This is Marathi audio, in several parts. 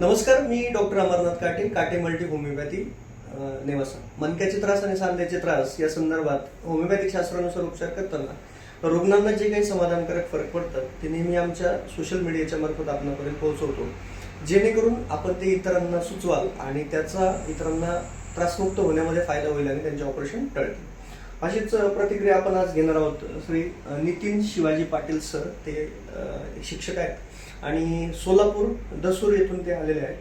नमस्कार मी डॉक्टर अमरनाथ काटे काटे मल्टी होमिओपॅथी नेवासा. मनक्याचे त्रास आणि सांध्याचे त्रास या संदर्भात होमिओपॅथिक शास्त्रानुसार उपचार करताना रुग्णांना जे काही समाधानकारक फरक पडतात ते नेहमी आमच्या सोशल मीडियाच्या मार्फत आपणापर्यंत पोहोचवतो. जेणेकरून आपण ते इतरांना सुचवाल आणि त्याचा इतरांना त्रासमुक्त होण्यामध्ये फायदा होईल आणि त्यांचे ऑपरेशन टळतील. अशीच प्रतिक्रिया आपण आज घेणार आहोत श्री नितीन शिवाजी पाटील सर. ते शिक्षक आहेत. आणि सोलापूर दसूर येथून ते आलेले आहेत.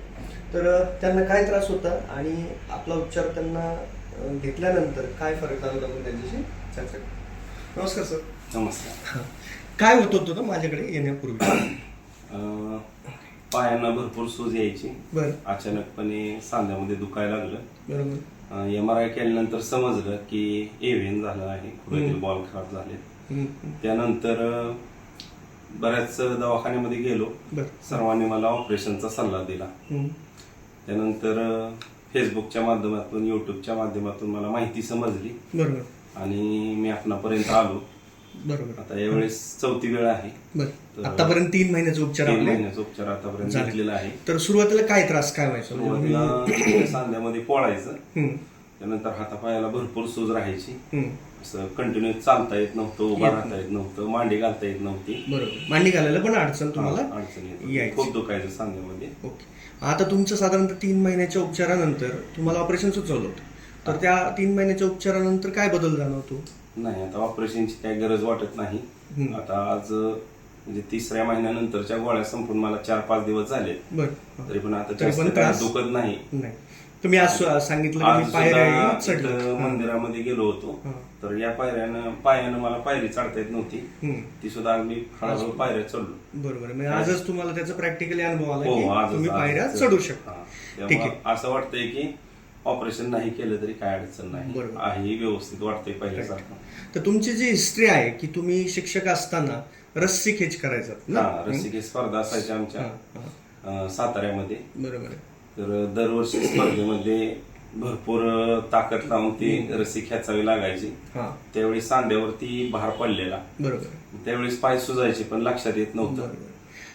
तर त्यांना काय त्रास होता आणि आपला उपचार त्यांना घेतल्यानंतर काय फरक जाणवत आपण त्यांच्याशी चर्चा करू. नमस्कार सर. नमस्कार. काय होत होतं ना माझ्याकडे येण्यापूर्वी? पायांना भरपूर सूज यायची. बरं. अचानकपणे सांध्यामध्ये दुखायला लागलं. बरोबर. एम आर आय केल्यानंतर समजलं की एव्हेन झालं आहे हम्म. बॉल खराब झाले. त्यानंतर बऱ्याच दवाखान्यामध्ये गेलो. सर्वांनी मला ऑपरेशनचा सल्ला दिला. त्यानंतर फेसबुकच्या माध्यमातून युट्यूबच्या माध्यमातून मला माहिती समजली. आणि मी आपणापर्यंत आलो. बरोबर. आता यावेळेस चौथी वेळ आहे. बरं. आतापर्यंत तीन महिन्याचे उपचार तीन आपले. महिन्याचा उपचार आतापर्यंत झाले. घेतलेला आहे. तर सुरुवातीला काय त्रास काय व्हायचा? सुरुवातीला म्हणजे सांध्यामध्ये पोळायचं. हम्म, त्यानंतर हातापायाला भरपूर सूज राहायची. हम्म. असं कंटिन्यू चालता येत नव्हतं उभा येत राहता येत नव्हतं मांडी घालता येत नव्हती. बरोबर. मांडी घालायला पण अडचण तुम्हाला हा, अडचण येत होती. यायची. खूप दुखायचं सांध्यामध्ये. ओके. आता तुमचं साधारणतः तीन महिन्याच्या उपचारानंतर तुम्हाला ऑपरेशन सुचवलं होतं. तर त्या तीन महिन्याच्या उपचारानंतर काय बदल जाणवतो? नाही आता ऑपरेशनची काही गरज वाटत नाही हम्म. आता आज म्हणजे तिसऱ्या महिन्यानंतरच्या गोळ्या संपून मला चार पाच दिवस झाले बरं तरी पण आता तरी जास्त पण त्रास? दुखत नाही नाही तुम्ही आज सांगितलं की आज मी पायऱ्या सुद्धा चढलो इथं हां. मंदिरामध्ये गेलो होतो हां. तर या पायऱ्यानं पायानं मला पायरी चढता येत नव्हती हम्म. ती सुद्धा आज मी हळूहळू पायऱ्या चढलो बरोबर. म्हणजे आजच तुम्हाला त्याचा प्रॅक्टिकली अनुभव आला हो की आजच- तुम्ही पायऱ्या आजच. चढू शकता हा. ठीक आहे असं वाटतंय की ऑपरेशन नाही केलं तरी काय अडचण नाही. बरोबर. आहे व्यवस्थित वाटतंय पहिल्यासारखं. तर तुमची जी हिस्ट्री आहे की तुम्ही शिक्षक असताना रस्सी खेच करायचा ना? हा रसिके स्पर्धा असायच्या आमच्या. हां, हां. अं, साताऱ्यामध्ये. बरोबर आहे. तर दरवर्षी स्पर्धेमध्ये भरपूर ताकद लावून ती रस्सी खेचावी लागायची. हा. त्यावेळी सांध्यावरती भार पडलेला. बरोबर आहे. त्यावेळेस पाय सुजायचे पण लक्षात येत नव्हतं. बरोबर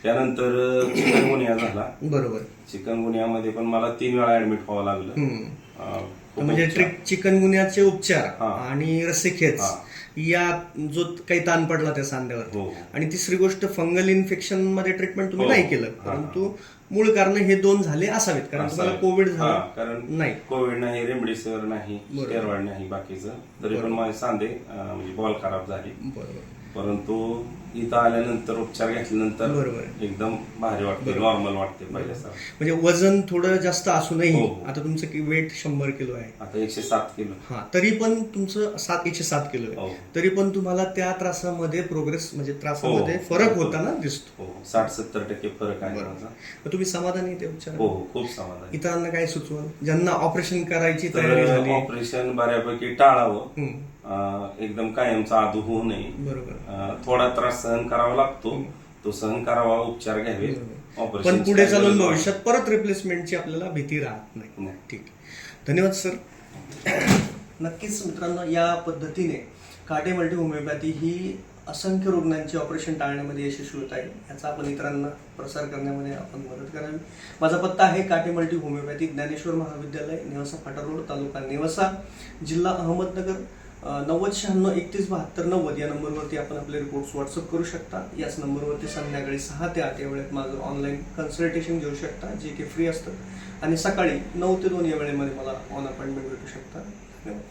त्यानंतर चिकनगुनिया झाला बरोबर चिकनगुनियामध्ये पण मला तीन वेळा ऍडमिट व्हावं लागलं. अं, खूप म्हणजे उपचार. ट्रिक चिकनगुन्याचे उपचार हा. आणि रस्सीखेच हा. या जो काही ताण पडला त्या सांध्यावर हो आणि तिसरी गोष्ट फंगल इन्फेक्शनमध्ये ट्रीटमेंट तुम्ही हो. नाही केलं हा. परंतु मूळ कारण हे दोन झाले असावेत कारण तुम्हाला. कोविड हा, झाला कारण नाही कोविड नाही रेमडेसिवीर नाही बरोबर. स्टेरॉइड नाही बाकीचं तरी पण. माझे सांधे अं, म्हणजे बॉल खराब झाले बरोबर परंतु इथं आल्यानंतर उपचार घेतल्यानंतर बरोबर. एकदम भारी वाटते बरोबर. नॉर्मल वाटते पहिल्यासारखं. म्हणजे वजन थोडं जास्त असूनही हो, हो. आता तुमचं वेट शंभर किलो आहे. आता एकशे सात किलो. हा तरी पण तुमचं सात एकशे सात किलो आहे. हो. तरी पण तुम्हाला त्या त्रासामध्ये प्रोग्रेस म्हणजे त्रासामध्ये हो. फरक होताना दिसतो. हो साठ सत्तर टक्के फरक आहे बरोबर. माझा. मग तुम्ही समाधानी आहे त्या उपचार हो खूप समाधान. इतरांना काय सुचवाल ज्यांना ऑपरेशन करायची तयारी तर झाली. ऑपरेशन बऱ्यापैकी टाळावं. हम्म, एकदम कायमचा आदू होऊ नये. थोडा त्रास सहन करावा लागतो. तो सहन करावा उपचार घ्यावे. पण पुढे चालून भविष्यात परत रिप्लेसमेंटची आपल्याला भीती राहत नाही. नाही. ठीक धन्यवाद सर नक्कीच मित्रांनो या पद्धतीने काटे मल्टी होमिओपॅथी ही असंख्य रुग्णांची ऑपरेशन टाळण्यामध्ये यशस्वी होत आहे. याचा आपण इतरांना प्रसार करण्यामध्ये आपण मदत करावी. माझा पत्ता आहे काटे मल्टी होमिओपॅथी ज्ञानेश्वर महाविद्यालय नेवासा फाटा रोड तालुका नेवासा जिल्हा अहमदनगर. नव्वद शहाण्णव एकतीस बहात्तर नव्वद या नंबरवरती आपण आपले रिपोर्ट्स व्हॉट्सअप करू शकता. याच नंबरवरती संध्याकाळी सहा ते आठ या वेळेत माझं ऑनलाईन कन्सल्टेशन घेऊ शकता जे की फ्री असतं. आणि सकाळी नऊ ते दोन या वेळेमध्ये मला ऑन अपॉइंटमेंट भेटू शकता. धन्यवाद.